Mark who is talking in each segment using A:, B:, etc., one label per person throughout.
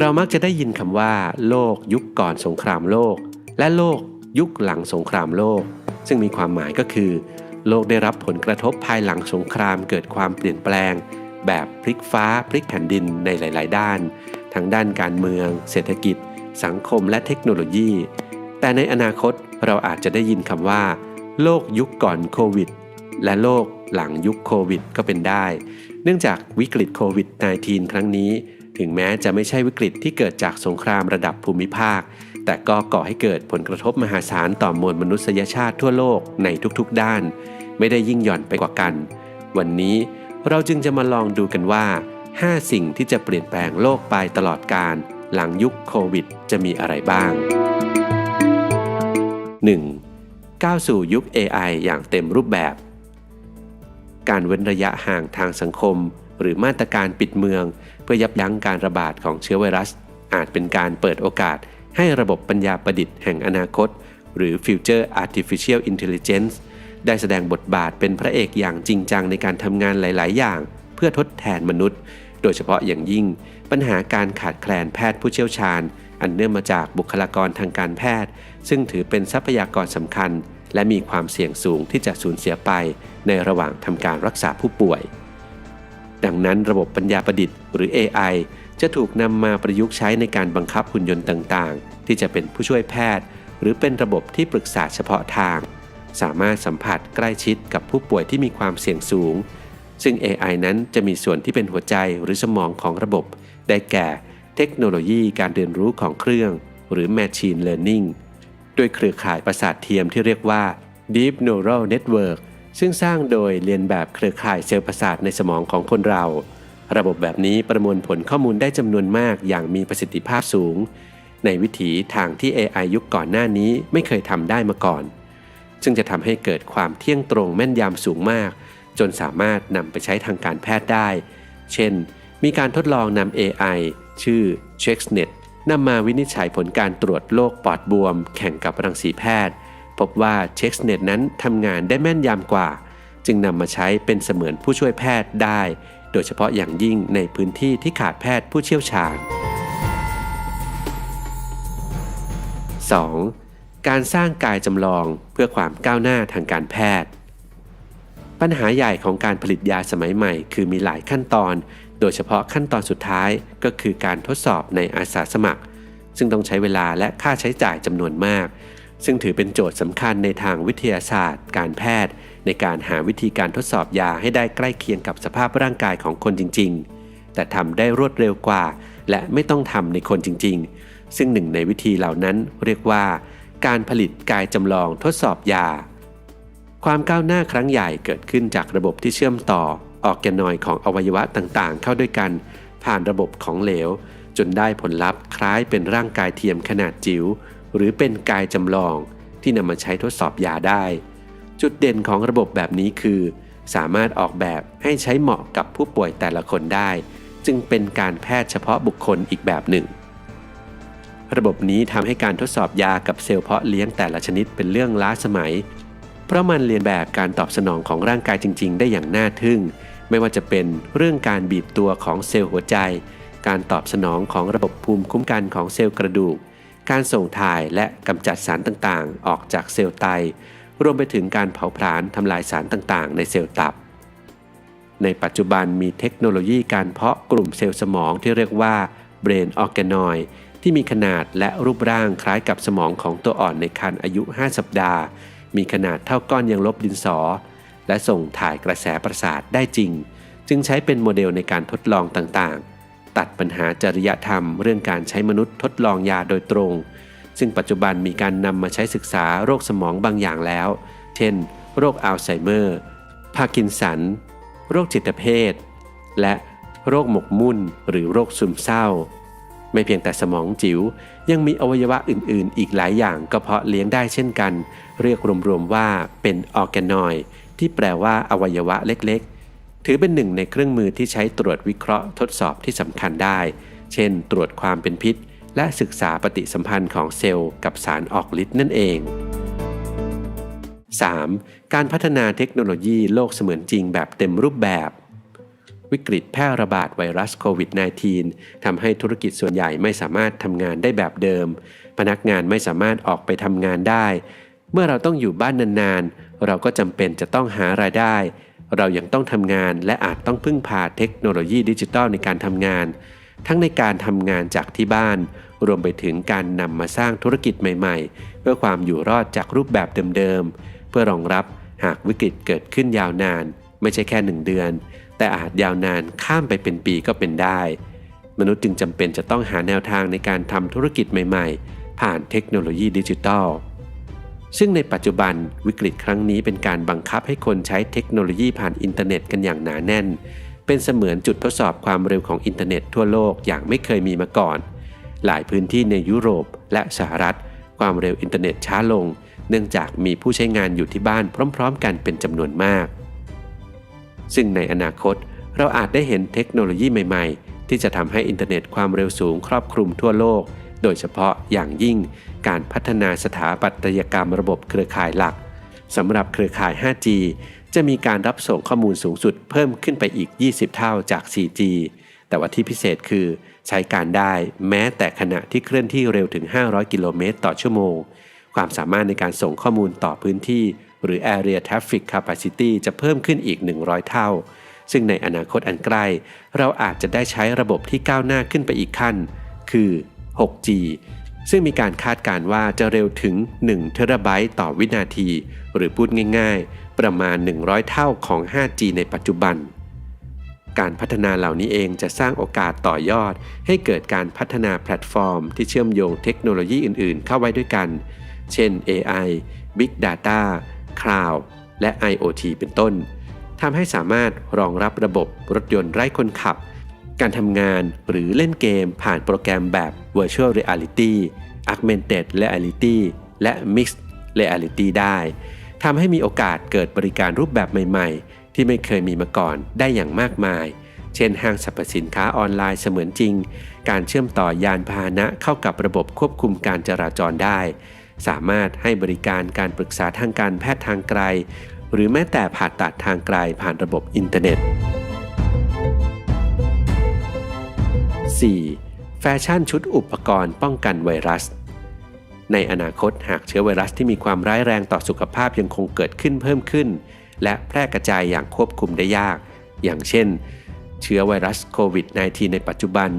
A: เรามักจะได้ยินคำว่า โลกยุคก่อนสงครามโลก และโลกยุคหลังสงครามโลก ซึ่งมีความหมายก็คือ โลกได้รับผลกระทบภายหลังสงครามเกิดความเปลี่ยนแปลง แบบพลิกฟ้าพลิกแผ่นดินในหลาย ๆ ด้าน ทั้งด้านการเมือง เศรษฐกิจ สังคมและเทคโนโลยี แต่ในอนาคตเราอาจจะได้ยินคำว่า โลกยุคก่อนโควิด และโลกหลังยุคโควิดก็เป็นได้ เนื่องจากวิกฤตโควิด -19 ครั้งนี้ ถึงแม้จะไม่ใช่วิกฤตที่เกิดจากสงครามระดับภูมิภาค แต่ก็ก่อให้เกิดผลกระทบมหาศาลต่อมวลมนุษยชาติทั่วโลกในทุกๆด้าน ไม่ได้ยิ่งหย่อนไปกว่ากัน วันนี้เราจึงจะมาลองดูกันว่า 5 สิ่งที่จะเปลี่ยนแปลงโลกไปตลอดการ หลังยุคโควิด จะมีอะไรบ้าง 1. ก้าวสู่ยุค AI อย่างเต็มรูปแบบ การเว้นระยะห่างทางสังคม หรือมาตรการปิดเมือง เพื่อยับยั้งการระบาดของเชื้อไวรัส อาจเป็นการเปิดโอกาส ให้ระบบปัญญาประดิษฐ์แห่งอนาคต หรือ Future Artificial Intelligence ได้แสดงบทบาทเป็นพระเอกอย่างจริงจังในการทำงานหลาย ๆ อย่าง เพื่อทดแทนมนุษย์ โดยเฉพาะอย่างยิ่ง ปัญหาการขาดแคลนแพทย์ผู้เชี่ยวชาญ อันเนื่องมาจากบุคลากรทางการแพทย์ ซึ่งถือเป็นทรัพยากรสำคัญ และมีความเสี่ยงสูงที่จะสูญเสียไป ในระหว่างทำการรักษาผู้ป่วย ดังนั้นระบบปัญญาประดิษฐ์หรือ AI จะถูกนำมาประยุกต์ใช้ในการบังคับหุ่นยนต์ต่างๆ ที่จะเป็นผู้ช่วยแพทย์ หรือเป็นระบบที่ปรึกษาเฉพาะทาง สามารถสัมผัสใกล้ชิดกับผู้ป่วยที่มีความเสี่ยงสูง ซึ่ง AI นั้นจะมีส่วนที่เป็นหัวใจหรือสมองของระบบ ได้แก่ เทคโนโลยีการเรียนรู้ของเครื่อง หรือ Machine Learning ด้วยเครือข่ายประสาทเทียมที่เรียกว่า Deep Neural Network ซึ่งสร้างโดยเรียนแบบเครือข่ายเซลล์ประสาทในสมองของคนเรา ระบบแบบนี้ประมวลผลข้อมูลได้จำนวนมากอย่างมีประสิทธิภาพสูง ในวิถีทางที่ AI ยุคก่อนหน้านี้ไม่เคยทำได้มาก่อน ซึ่งจะทำให้เกิดความเที่ยงตรงแม่นยำสูงมาก จนสามารถนำไปใช้ทางการแพทย์ได้ เช่น มีการทดลองนำ AI ชื่อ ChexNet นำมาวินิจฉัยผลการตรวจโรคปอดบวม แข่งกับรังสีแพทย์ พบว่า ChexNet นั้นทำงานได้แม่นยำกว่า จึงนำมาใช้เป็นเสมือนผู้ช่วยแพทย์ได้ โดยเฉพาะอย่างยิ่งในพื้นที่ที่ขาดแพทย์ผู้เชี่ยวชาญ 2. การสร้างกายจำลองเพื่อความก้าวหน้าทางการแพทย์ ปัญหาใหญ่ของการผลิตยาสมัยใหม่ คือมีหลายขั้นตอน โดยเฉพาะขั้นตอนสุดท้ายก็คือการทดสอบในอาสาสมัคร ซึ่งต้องใช้เวลาและค่าใช้จ่ายจำนวนมาก ซึ่งถือเป็นโจทย์สำคัญในทางวิทยาศาสตร์ การแพทย์ ในการหาวิธีการทดสอบยาให้ได้ใกล้เคียงกับสภาพร่างกายของคนจริง ๆ แต่ทำได้รวดเร็วกว่า และไม่ต้องทำในคนจริง ๆ ซึ่งหนึ่งในวิธีเหล่านั้นเรียกว่า การผลิตกายจำลองทดสอบยา ความก้าวหน้าครั้งใหญ่เกิดขึ้นจากระบบที่เชื่อมต่อออกแกนอยของอวัยวะต่างๆ เข้าด้วยกัน ผ่านระบบของเหลว จนได้ผลลัพธ์คล้ายเป็นร่างกายเทียมขนาดจิ๋ว หรือเป็นกายจำลองที่นำมาใช้ทดสอบยาได้ จุดเด่นของระบบแบบนี้คือ สามารถออกแบบให้ใช้เหมาะกับผู้ป่วยแต่ละคนได้ จึงเป็นการแพทย์เฉพาะบุคคลอีกแบบหนึ่ง ระบบนี้ทำให้การทดสอบยากับเซลล์เพาะเลี้ยงแต่ละชนิดเป็นเรื่องล้าสมัย เพราะมันเรียนแบบการตอบสนองของร่างกายจริง ๆ ได้อย่างน่าทึ่ง ไม่ว่าจะเป็นเรื่องการบีบตัวของเซลล์หัวใจ การตอบสนองของระบบภูมิคุ้มกันของเซลล์กระดูก การส่งถ่ายและกำจัดสารต่างๆ ออกจากเซลล์ไต รวมไปถึงการเผาผลาญทำลายสารต่างๆ ในเซลล์ตับ ในปัจจุบันมีเทคโนโลยีการเพาะกลุ่มเซลล์สมองที่เรียกว่า Brain Organoid ที่มีขนาดและรูปร่างคล้ายกับสมองของตัวอ่อนในครรภ์อายุ 5 สัปดาห์ มีขนาดเท่าก้อนยังลบดินสอ และส่งถ่ายกระแสประสาทได้จริง จึงใช้เป็นโมเดลในการทดลองต่างๆ ตัดปัญหาจริยธรรม เรื่องการใช้มนุษย์ทดลองยาโดยตรง ซึ่งปัจจุบันมีการนำมาใช้ศึกษาโรคสมองบางอย่างแล้ว เช่น โรคอัลไซเมอร์ พาร์กินสัน โรคจิตเภท และโรคหมกมุ่นหรือโรคซึมเศร้า ไม่เพียงแต่สมองจิ๋วยังมีอวัยวะอื่น ๆ อีกหลายอย่างก็เพาะเลี้ยงได้เช่นกัน เรียกรวม ๆ ว่าเป็นออร์แกนอยที่แปลว่าอวัยวะเล็ก ถือเป็นหนึ่งในเครื่องมือที่ใช้ตรวจวิเคราะห์ทดสอบที่สำคัญได้ เช่น ตรวจความเป็นพิษ และศึกษาปฏิสัมพันธ์ของเซลล์กับสารออกฤทธิ์นั่นเอง 3. การพัฒนาเทคโนโลยีโลกเสมือนจริงแบบเต็มรูปแบบ วิกฤตแพร่ระบาดไวรัสโควิด -19 ทำให้ธุรกิจส่วนใหญ่ไม่สามารถทำงานได้แบบเดิม พนักงานไม่สามารถออกไปทำงานได้ เมื่อเราต้องอยู่บ้านนานๆ เราก็จำเป็นจะต้องหารายได้ เรายังต้องทำงานและอาจต้องพึ่งพาเทคโนโลยีดิจิทัลในการทำงาน ทั้งในการทำงานจากที่บ้าน รวมไปถึงการนำมาสร้างธุรกิจใหม่ๆ เพื่อความอยู่รอดจากรูปแบบเดิมๆ เพื่อรองรับหากวิกฤตเกิดขึ้นยาวนาน ไม่ใช่แค่หนึ่งเดือน แต่อาจยาวนานข้ามไปเป็นปีก็เป็นได้ มนุษย์จึงจำเป็นจะต้องหาแนวทางในการทำธุรกิจใหม่ๆ ผ่านเทคโนโลยีดิจิทัล ซึ่งในปัจจุบันวิกฤตครั้งนี้เป็นการบังคับให้คนใช้เทคโนโลยีผ่านอินเทอร์เน็ตกันอย่างหนาแน่น เป็นเสมือนจุดทดสอบความเร็วของอินเทอร์เน็ตทั่วโลกอย่างไม่เคยมีมาก่อน หลายพื้นที่ในยุโรปและสหรัฐ ความเร็วอินเทอร์เน็ตช้าลง เนื่องจากมีผู้ใช้งานอยู่ที่บ้านพร้อม ๆ กันเป็นจำนวนมาก ซึ่งในอนาคต เราอาจได้เห็นเทคโนโลยีใหม่ ๆ ที่จะทำให้อินเทอร์เน็ตความเร็วสูงครอบคลุมทั่วโลก โดยเฉพาะอย่างยิ่งการพัฒนาสถาปัตยกรรมระบบเครือข่ายหลักสำหรับเครือข่าย 5G จะมีการรับส่งข้อมูลสูงสุดเพิ่มขึ้นไปอีก 20 เท่าจาก 4G แต่ว่าที่พิเศษคือใช้การได้แม้แต่ขณะที่เคลื่อนที่เร็วถึง 500 กิโลเมตรต่อชั่วโมง ความสามารถในการส่งข้อมูลต่อพื้นที่ หรือ Area Traffic Capacity จะเพิ่มขึ้นอีก 100 เท่า ซึ่งในอนาคตอันใกล้ เราอาจจะได้ใช้ระบบที่ก้าวหน้าขึ้นไปอีกขั้น คือ 6G ซึ่งมีการคาดการณ์ว่าจะเร็วถึง 1 เทราไบต์ต่อวินาที หรือพูดง่ายๆ ประมาณ 100 เท่าของ 5G ในปัจจุบัน การพัฒนาเหล่านี้เองจะสร้างโอกาสต่อยอด ให้เกิดการพัฒนาแพลตฟอร์ม ที่เชื่อมโยงเทคโนโลยีอื่นๆ เข้าไว้ด้วยกัน เช่น AI Big Data Cloud และ IoT เป็นต้นทำให้สามารถรองรับระบบรถยนต์ไร้คนขับ การทำงานหรือเล่นเกมผ่านโปรแกรมแบบ Virtual Reality Augmented Reality และ Mixed Reality ได้ทำให้มีโอกาสเกิดบริการรูปแบบใหม่ๆ ที่ไม่เคยมีมาก่อนได้อย่างมากมาย เช่นห้างสรรพสินค้าออนไลน์เสมือนจริง การเชื่อมต่อยานพาหนะเข้ากับระบบควบคุมการจราจรได้ สามารถให้บริการการปรึกษาทางการแพทย์ทางไกล หรือแม้แต่ผ่าตัดทางไกลผ่านระบบอินเทอร์เน็ต 4. แฟชั่นชุดอุปกรณ์ป้องกันไวรัส ในอนาคตหากเชื้อไวรัสที่มีความร้ายแรงต่อสุขภาพยังคงเกิดขึ้นเพิ่มขึ้น และแพร่กระจายอย่างควบคุมได้ยาก อย่างเช่น เชื้อไวรัสโควิด -19 ในปัจจุบัน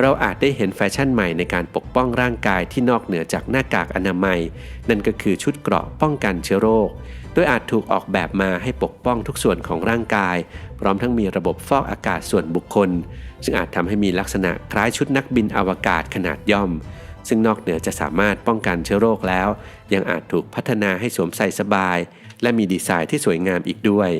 A: เราอาจได้เห็นแฟชั่นใหม่ในการปกป้องร่างกายที่นอกเหนือจากหน้ากากอนามัย นั่นก็คือชุดเกราะป้องกันเชื้อโรคโดยอาจถูกออกแบบมาให้ปกป้องทุกส่วนของร่างกาย พร้อมทั้งมีระบบฟอกอากาศส่วนบุคคล ซึ่งอาจทำให้มีลักษณะคล้ายชุดนักบินอวกาศขนาดย่อม ซึ่งนอกเหนือจะสามารถป้องกันเชื้อโรคแล้ว ยังอาจถูกพัฒนาให้สวมใส่สบาย และมีดีไซน์ที่สวยงามอีกด้วย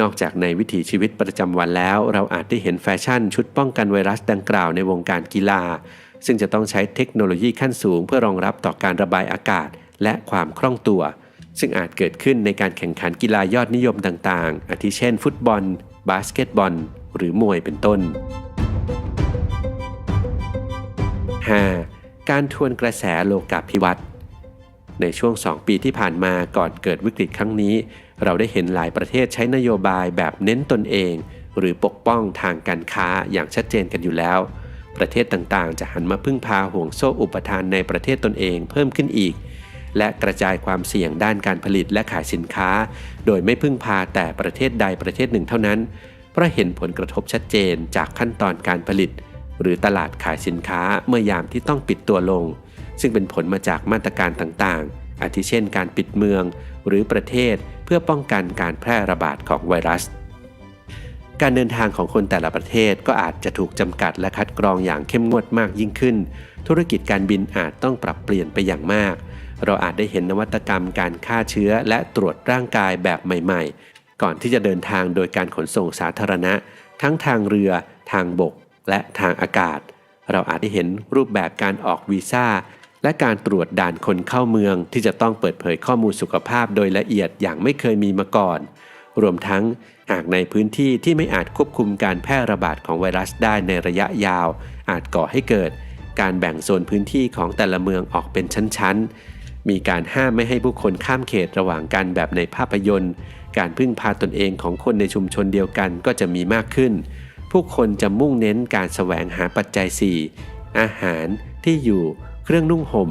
A: นอกจากในวิถีชีวิตประจำวันแล้ว เราอาจได้เห็นแฟชั่นชุดป้องกันไวรัสดังกล่าวในวงการกีฬา ซึ่งจะต้องใช้เทคโนโลยีขั้นสูง เพื่อรองรับต่อการระบายอากาศ และความคล่องตัวซึ่งอาจเกิดขึ้นในการแข่งขันกีฬายอดนิยมต่าง ๆ อาทิเช่น ฟุตบอล บาสเกตบอล หรือมวยเป็นต้น 5. การทวนกระแสโลกาภิวัตน์ในช่วง 2 ปีที่ผ่านมาก่อนเกิดวิกฤตครั้งนี้ เราได้เห็นหลายประเทศใช้นโยบายแบบเน้นตนเอง หรือปกป้องทางการค้าอย่างชัดเจนกันอยู่แล้ว ประเทศต่างๆ จะหันมาพึ่งพาห่วงโซ่อุปทานในประเทศตนเองเพิ่มขึ้นอีก และกระจายความเสี่ยงด้านการผลิตและขายสินค้า โดยไม่พึ่งพาแต่ประเทศใดประเทศหนึ่งเท่านั้น ราะเห็นผลกระทบชัดเจนจากขั้นตอนการผลิต หรือตลาดขายสินค้าเมื่อยามที่ต้องปิดตัวลง ซึ่งเป็นผลมาจากมาตรการต่างๆ อาทิเช่น การปิดเมือง หรือประเทศเพื่อป้องกันการแพร่ระบาดของไวรัส การเดินทางของคนแต่ละประเทศก็อาจจะถูกจำกัดและคัดกรองอย่างเข้มงวดมากยิ่งขึ้น ธุรกิจการบินอาจต้องปรับเปลี่ยนไปอย่างมากเราอาจได้เห็นนวัตกรรมการฆ่าเชื้อและตรวจร่างกายแบบใหม่ๆ ก่อนที่จะเดินทางโดยการขนส่งสาธารณะ ทั้งทางเรือ ทางบก และทางอากาศ เราอาจได้เห็นรูปแบบการออกวีซ่า และการตรวจด่านคนเข้าเมืองที่จะต้องเปิดเผยข้อมูลสุขภาพโดยละเอียดอย่างไม่เคยมีมาก่อน รวมทั้งหากในพื้นที่ที่ไม่อาจควบคุมการแพร่ระบาดของไวรัสได้ในระยะยาว อาจก่อให้เกิด การแบ่งโซนพื้นที่ของแต่ละเมืองออกเป็นชั้นๆมีการห้ามไม่ให้ผู้คนข้ามเขตระหว่างกันแบบในภาพยนตร์ การพึ่งพาตนเองของคนในชุมชนเดียวกันก็จะมีมากขึ้น ผู้คนจะมุ่งเน้นการแสวงหาปัจจัย 4 อาหารที่อยู่ เครื่องนุ่งห่ม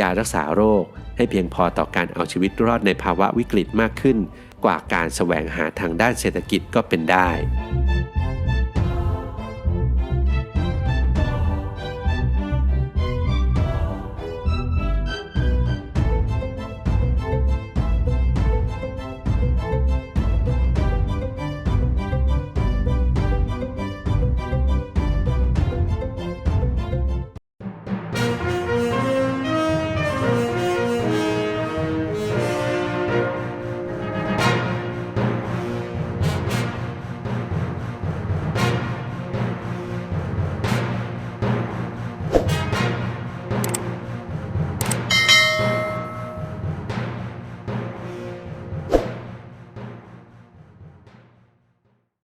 A: ยารักษาโรค ให้เพียงพอต่อการเอาชีวิตรอดในภาวะวิกฤตมากขึ้น กว่าการแสวงหาทางด้านเศรษฐกิจก็เป็นได้